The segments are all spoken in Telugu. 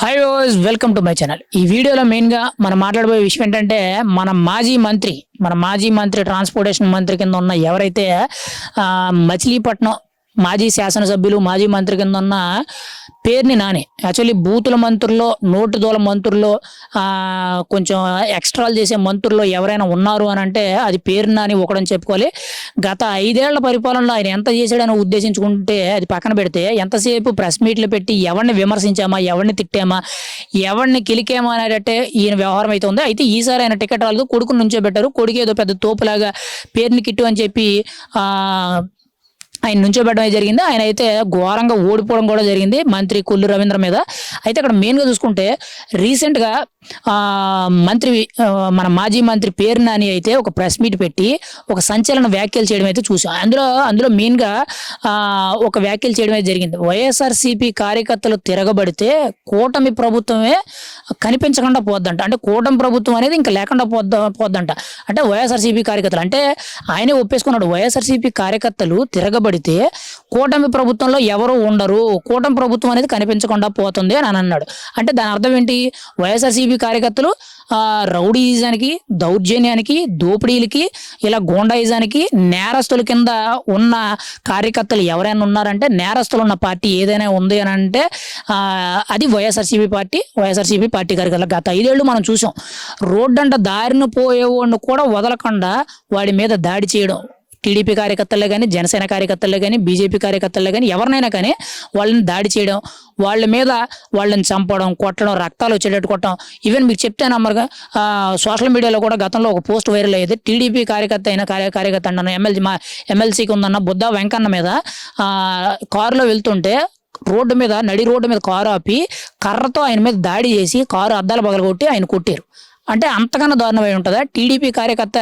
Hi guys welcome to my channel ఈ వీడియోలో మెయిన్గా మనం మాట్లాడబోయే విషయం ఏంటంటే మన మాజీ మంత్రి మన మాజీ మంత్రి ట్రాన్స్పోర్టేషన్ మంత్రి కింద ఉన్న ఎవరైతే మచిలీపట్నం మాజీ శాసనసభ్యులు మాజీ మంత్రి కింద ఉన్న పేరుని నాని. యాక్చువల్లీ బూతుల మంత్రుల్లో నోటు దూల మంత్రుల్లో కొంచెం ఎక్స్ట్రాలు చేసే మంత్రుల్లో ఎవరైనా ఉన్నారు అని అంటే అది పేరు నాని ఒకడని చెప్పుకోవాలి. గత ఐదేళ్ళ పరిపాలనలో ఆయన ఎంత చేశాడని ఉద్దేశించుకుంటే అది పక్కన పెడితే ఎంతసేపు ప్రెస్ మీట్లు పెట్టి ఎవరిని విమర్శించామా ఎవరిని తిట్టామా ఎవరిని కిలికేమా అనేటట్టే ఈయన వ్యవహారం అయితే ఉంది. అయితే ఈసారి ఆయన టికెట్ రాలేదు. కొడుకుని నుంచో పెట్టారు. కొడుకు ఏదో పెద్ద తోపులాగా పేరుని కిట్టు అని చెప్పి ఆ ఆయన నుంచోబెట్టడం జరిగింది. ఆయన అయితే ఘోరంగా ఓడిపోవడం కూడా జరిగింది మంత్రి కొల్లు రవీంద్ర మీద. అయితే అక్కడ మెయిన్గా చూసుకుంటే రీసెంట్గా మంత్రి మన మాజీ మంత్రి పేరు నాని అయితే ఒక ప్రెస్ మీట్ పెట్టి ఒక సంచలన వ్యాఖ్యలు చేయడం అయితే చూసాం. అందులో అందులో మెయిన్గా ఒక వ్యాఖ్యలు చేయడం అయితే జరిగింది. వైఎస్ఆర్సీపీ కార్యకర్తలు తిరగబడితే కూటమి ప్రభుత్వమే కనిపించకుండా పోద్దంట. అంటే కూటమి ప్రభుత్వం అనేది ఇంకా లేకుండా పోద్ద పోద్దంట. అంటే వైఎస్ఆర్సీపీ కార్యకర్తలు అంటే ఆయనే ఒప్పేసుకున్నాడు. వైఎస్ఆర్సీపీ కార్యకర్తలు పడితే కూటమి ప్రభుత్వంలో ఎవరు ఉండరు. కూటమి ప్రభుత్వం అనేది కనిపించకుండా పోతుంది అని అన్నాడు. అంటే దాని అర్థం ఏంటి? వైఎస్ఆర్సీపీ కార్యకర్తలు రౌడీజానికి దౌర్జన్యానికి దోపిడీలకి ఇలా గోండాయిజానికి నేరస్తుల కింద ఉన్న కార్యకర్తలు ఎవరైనా ఉన్నారంటే నేరస్తులు ఉన్న పార్టీ ఏదైనా ఉంది అని అంటే అది వైఎస్ఆర్సీపీ పార్టీ వైఎస్ఆర్సీపీ పార్టీ కార్యకర్తలు. గత ఐదేళ్ళు మనం చూసాం. రోడ్డంట దారిన పోయేవాడిని కూడా వదలకుండా వాడి మీద దాడి చేయడం. టీడీపీ కార్యకర్తలే కానీ జనసేన కార్యకర్తలు కానీ బీజేపీ కార్యకర్తలు కానీ ఎవరినైనా కానీ వాళ్ళని దాడి చేయడం వాళ్ళ మీద వాళ్ళని చంపడం కొట్టడం రక్తాలు వచ్చేటట్టు కొట్టడం ఈవెన్ మీకు చెప్తే నమ్మరుగా సోషల్ మీడియాలో కూడా గతంలో ఒక పోస్ట్ వైరల్ అయ్యేది. టీడీపీ కార్యకర్త అయిన కార్య కార్యకర్త అన్న ఎమ్మెల్సీ మా ఎమ్మెల్సీకి ఉందన్న బుద్ధ వెంకన్న మీద కారులో వెళ్తుంటే రోడ్డు మీద నడి రోడ్డు మీద కారు ఆపి కర్రతో ఆయన మీద దాడి చేసి కారు అద్దాలు పగలగొట్టి ఆయన కొట్టారు. అంటే అంతకన్నా దారుణమై ఉంటుందా? టీడీపీ కార్యకర్త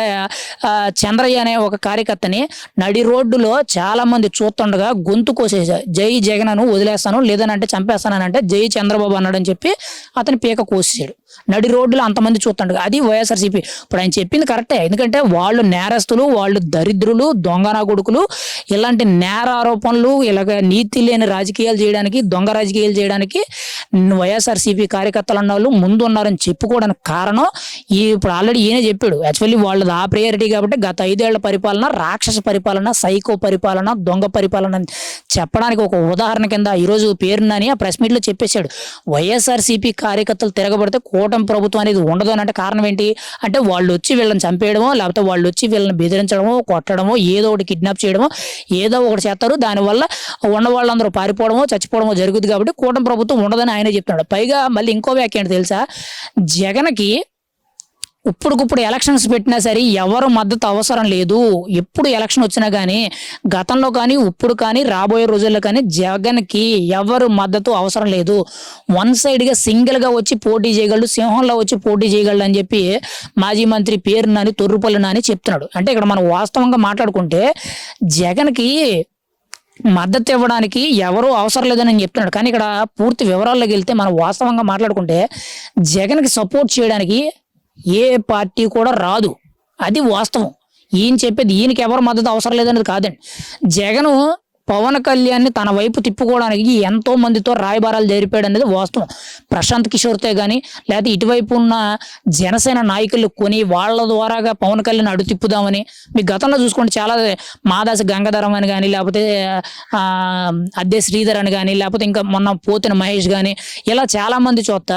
చంద్రయ్య అనే ఒక కార్యకర్తని నడి రోడ్డులో చాలా మంది చూస్తుండగా గొంతు కోసేసారు జై జగనను వదిలేస్తాను లేదనంటే చంపేస్తానంటే అంటే జై చంద్రబాబు అన్నాడని చెప్పి అతని పీక కోసేసాడు నడి రోడ్డులో అంతమంది చూస్తుండగా అది వైఎస్ఆర్సీపీ. ఇప్పుడు ఆయన చెప్పింది కరెక్టే. ఎందుకంటే వాళ్ళు నేరస్తులు వాళ్ళు దరిద్రులు దొంగనా కొడుకులు. ఇలాంటి నేర ఆరోపణలు ఇలాగ నీతి లేని రాజకీయాలు చేయడానికి దొంగ రాజకీయాలు చేయడానికి వైఎస్ఆర్సీపీ కార్యకర్తలు అన్న వాళ్ళు ముందు ఉన్నారని చెప్పుకోవడానికి కారణం ఈ ఇప్పుడు ఆల్రెడీ ఈయనే చెప్పాడు యాక్చువల్లీ వాళ్ళది ఆ ప్రయారిటీ కాబట్టి గత ఐదేళ్ళ పరిపాలన రాక్షస పరిపాలన సైకో పరిపాలన దొంగ పరిపాలన అని చెప్పడానికి ఒక ఉదాహరణ కింద ఈరోజు పేరునని ఆ ప్రెస్ మీట్లో చెప్పేశాడు. వైఎస్ఆర్సీపీ కార్యకర్తలు తిరగబడితే కూటమి ప్రభుత్వం అనేది ఉండదు అని అంటే కారణం ఏంటి? అంటే వాళ్ళు వచ్చి వీళ్ళని చంపేయడమో లేకపోతే వాళ్ళు వచ్చి వీళ్ళని బెదిరించడమో కొట్టడమో ఏదో ఒకటి కిడ్నాప్ చేయడమో ఏదో ఒకటి చేస్తారు. దానివల్ల ఉన్న వాళ్ళందరూ పారిపోవడమో చచ్చిపోవడమో జరుగుతుంది కాబట్టి కూటమి ప్రభుత్వం ఉండదని ఆయనే చెప్తున్నాడు. పైగా మళ్ళీ ఇంకో వ్యాఖ్య ఏంటి తెలుసా? జగన్కి ఇప్పుడుకిప్పుడు ఎలక్షన్స్ పెట్టినా సరే ఎవరు మద్దతు అవసరం లేదు. ఎప్పుడు ఎలక్షన్ వచ్చినా కానీ గతంలో కానీ ఇప్పుడు కానీ రాబోయే రోజుల్లో కానీ జగన్కి ఎవరు మద్దతు అవసరం లేదు. వన్ సైడ్గా సింగిల్గా వచ్చి పోటీ చేయగలడు సింహంలో వచ్చి పోటీ చేయగలడు అని చెప్పి మాజీ మంత్రి పేరు నాని తొర్రుపల్లి నాని చెప్తున్నాడు. అంటే ఇక్కడ మనం వాస్తవంగా మాట్లాడుకుంటే జగన్కి మద్దతు ఇవ్వడానికి ఎవరూ అవసరం లేదని నేను చెప్తున్నాడు. కానీ ఇక్కడ పూర్తి వివరాల్లోకి వెళ్తే మనం వాస్తవంగా మాట్లాడుకుంటే జగన్కి సపోర్ట్ చేయడానికి ఏ పార్టీ కూడా రాదు. అది వాస్తవం. ఈయన చెప్పేది ఈయనకి ఎవరు మద్దతు అవసరం లేదనేది కాదండి. జగను పవన్ కళ్యాణ్ని తన వైపు తిప్పుకోవడానికి ఎంతో మందితో రాయబారాలు జరిపాడు అనేది వాస్తవం. ప్రశాంత్ కిషోర్తే కానీ లేకపోతే ఇటువైపు ఉన్న జనసేన నాయకులు కొని వాళ్ళ ద్వారాగా పవన్ కళ్యాణ్ అడు తిప్పుదామని మీ గతంలో చూసుకుంటే చాలా మాదాసి గంగాధరం అని కానీ లేకపోతే అద్దె శ్రీధర్ అని కానీ లేకపోతే ఇంకా మొన్న పోతిన మహేష్ కానీ ఇలా చాలా మంది చోత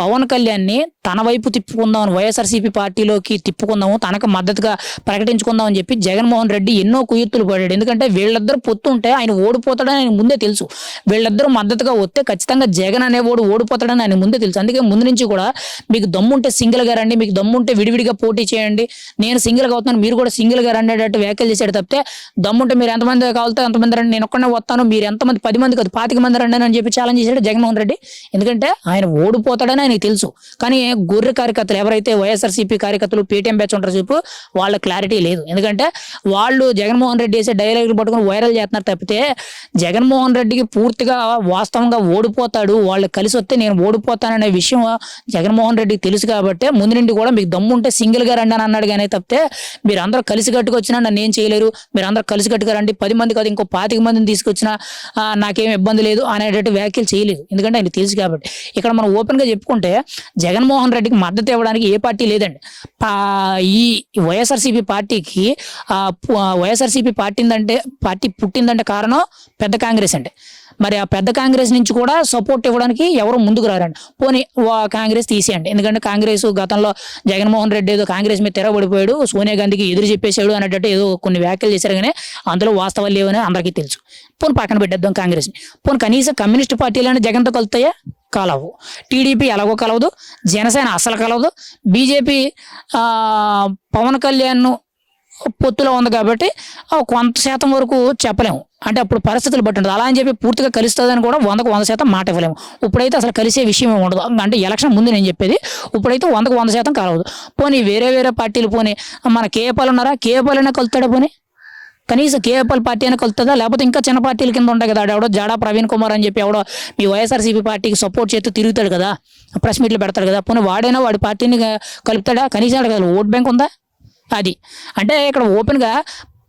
పవన్ కళ్యాణ్ని తన వైపు తిప్పుకుందామని వైఎస్ఆర్సీపీ పార్టీలోకి తిప్పుకుందాము తనకు మద్దతుగా ప్రకటించుకుందాం అని చెప్పి జగన్మోహన్ రెడ్డి ఎన్నో కుయుత్తులు పడాడు. ఎందుకంటే వీళ్ళిద్దరు పొత్తుంటే ఆయన ఓడిపోతాడని ఆయన ముందే తెలుసు. వీళ్ళిద్దరూ మద్దతుగా వస్తే ఖచ్చితంగా జగన్ అనేవాడు ఓడిపోతాడని ఆయన ముందే తెలుసు. అందుకే ముందు నుంచి కూడా మీకు దమ్ముంటే సింగిల్గా రండి మీకు దమ్ముంటే విడివిడిగా పోటీ చేయండి. నేను సింగిల్గా అవుతాను మీరు కూడా సింగిల్గా రండేటట్టు వ్యాఖ్యలు చేశాడు తప్పితే దమ్ముంటే మీరు ఎంతమంది కావాలితే అంతమంది రండి నేను ఒక్కడే వస్తాను మీరు ఎంతమంది పది మంది కాదు పాతిక మంది రండి అని చెప్పి ఛాలెంజ్ చేశాడు జగన్మోహన్ రెడ్డి. ఎందుకంటే ఆయన ఓడిపోతాడని ఆయనకు తెలుసు. కానీ గొర్రె కార్యకర్తలు ఎవరైతే వైఎస్ఆర్సీపీ కార్యకర్తలు పేటీఎం బ్యాచ్ ఉంటారో చెప్పు వాళ్ళ క్లారిటీ లేదు. ఎందుకంటే వాళ్ళు జగన్మోహన్ రెడ్డి చేసే డైలాగులు పట్టుకుని వైరల్ చేస్తున్నారు తప్పితే జగన్మోహన్ రెడ్డికి పూర్తిగా వాస్తవంగా ఓడిపోతాడు వాళ్ళు కలిసి వస్తే నేను ఓడిపోతాననే విషయం జగన్మోహన్ రెడ్డికి తెలుసు కాబట్టి ముందు నుండి కూడా మీకు దమ్ము ఉంటే సింగిల్గా రండి అని అన్నాడు కానీ తప్పితే మీరు అందరూ కలిసి కట్టుకొచ్చినా నన్ను ఏం చేయలేరు మీరు అందరూ కలిసి కట్టుగా రండి పది మంది కాదు ఇంకో పాతిక మందిని తీసుకొచ్చినా నాకేం ఇబ్బంది లేదు అనేటట్టు వ్యాఖ్యలు చేయలేదు. ఎందుకంటే ఆయన తెలుసు కాబట్టి. ఇక్కడ మనం ఓపెన్గా చెప్పుకుంటే జగన్మోహన్ రెడ్డికి మద్దతు ఇవ్వడానికి ఏ పార్టీ లేదండి. పా- ఈ వైఎస్ఆర్సీపీ పార్టీకి వైఎస్ఆర్సీపీ పార్టీ అంటే పార్టీ పుట్టిందంటే కారణం పెద్ద కాంగ్రెస్ అంటే మరి ఆ పెద్ద కాంగ్రెస్ నుంచి కూడా సపోర్ట్ ఇవ్వడానికి ఎవరు ముందుకు రారండి. పోనీ వా- కాంగ్రెస్ తీసేయండి. ఎందుకంటే కాంగ్రెస్ గతంలో జగన్మోహన్ రెడ్డి ఏదో కాంగ్రెస్ మీద తెరబడిపోయాడు సోనియా గాంధీకి ఎదురు చెప్పేశాడు అనేటట్టు ఏదో కొన్ని వ్యాఖ్యలు చేశారు కానీ అందులో వాస్తవాలు లేవని అందరికీ తెలుసు. పోనీ పక్కన పెట్టేద్దాం కాంగ్రెస్ని. పోనీ కనీసం కమ్యూనిస్ట్ పార్టీలైనా జగన్తో కలుతాయా? కలవు. టీడీపీ ఎలాగో కలవదు జనసేన అసలు కలవదు. బీజేపీ పవన్ కళ్యాణ్ పొత్తులో ఉంది కాబట్టి కొంత శాతం వరకు చెప్పలేము. అంటే అప్పుడు పరిస్థితులు బట్టి ఉంటుంది అలా అని చెప్పి పూర్తిగా కలుస్తుందని కూడా వందకు వంద శాతం మాట ఇవ్వలేము. ఇప్పుడైతే అసలు కలిసే విషయం ఉండదు. అంటే ఎలక్షన్ ముందు నేను చెప్పేది ఇప్పుడైతే వందకు వంద శాతం కలవదు. పోనీ వేరే వేరే పార్టీలు పోనీ మన కేఏపాలు ఉన్నారా? కేపాల్ అయినా కలుతాడా పోనీ? కనీసం కేఎఫ్ఎల్ పార్టీ అయినా కలుతుందా? లేకపోతే ఇంకా చిన్న పార్టీల కింద ఉంటాయి కదా ఎవడో జాడా ప్రవీణ్ కుమార్ అని చెప్పి ఎవడో మీ వైఎస్ఆర్సీపీ పార్టీకి సపోర్ట్ చేస్తూ తిరుగుతాడు కదా ప్రెస్ మీట్లు పెడతాడు కదా. పోనీ వాడైనా వాడి పార్టీని కలుపుతాడా? కనీసం కదా ఓట్ బ్యాంక్ ఉందా? అది. అంటే ఇక్కడ ఓపెన్గా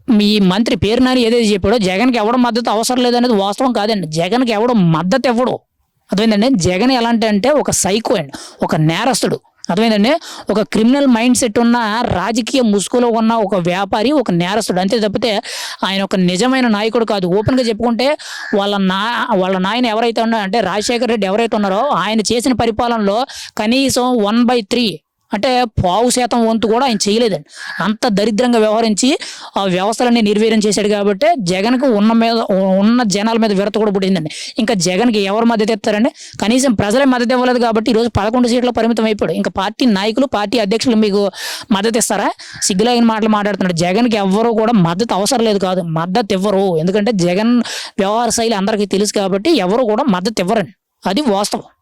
మీ మంత్రి పేరు నాని ఏదైతే చెప్పాడో జగన్కి ఎవడం మద్దతు అవసరం లేదనేది వాస్తవం కాదండి. జగన్కి ఎవడో మద్దతు ఇవ్వడు. అర్థమైందండి? జగన్ ఎలాంటి అంటే ఒక సైకో అండి. ఒక నేరస్తుడు. అర్థమైందండి? ఒక క్రిమినల్ మైండ్ సెట్ ఉన్న రాజకీయ ముసుగులో ఉన్న ఒక వ్యాపారి ఒక నేరస్తుడు. అంతే తప్పితే ఆయన ఒక నిజమైన నాయకుడు కాదు. ఓపెన్గా చెప్పుకుంటే వాళ్ళ నా వాళ్ళ నాయన ఎవరైతే ఉన్నారో అంటే రాజశేఖర రెడ్డి ఎవరైతే ఉన్నారో ఆయన చేసిన పరిపాలనలో కనీసం వన్ బై త్రీ అంటే పావు శాతం వంతు కూడా ఆయన చేయలేదండి. అంత దరిద్రంగా వ్యవహరించి ఆ వ్యవస్థలన్నీ నిర్వీర్యం చేశాడు కాబట్టి జగన్కు ఉన్న మీద ఉన్న జనాల మీద విరత కూడా పుట్టిందండి. ఇంకా జగన్కి ఎవరు మద్దతు ఇస్తారండి? కనీసం ప్రజలే మద్దతు ఇవ్వలేదు కాబట్టి ఈరోజు పదకొండు సీట్ల పరిమితం అయిపోయాడు. ఇంకా పార్టీ నాయకులు పార్టీ అధ్యక్షులు మీకు మద్దతు ఇస్తారా? సిగ్గులైన మాటలు మాట్లాడుతున్నాడు. జగన్కి ఎవ్వరూ కూడా మద్దతు అవసరం లేదు కాదు. మద్దతు ఇవ్వరు. ఎందుకంటే జగన్ వ్యవహార శైలి అందరికీ తెలుసు కాబట్టి ఎవరు కూడా మద్దతు ఇవ్వరండి. అది వాస్తవం.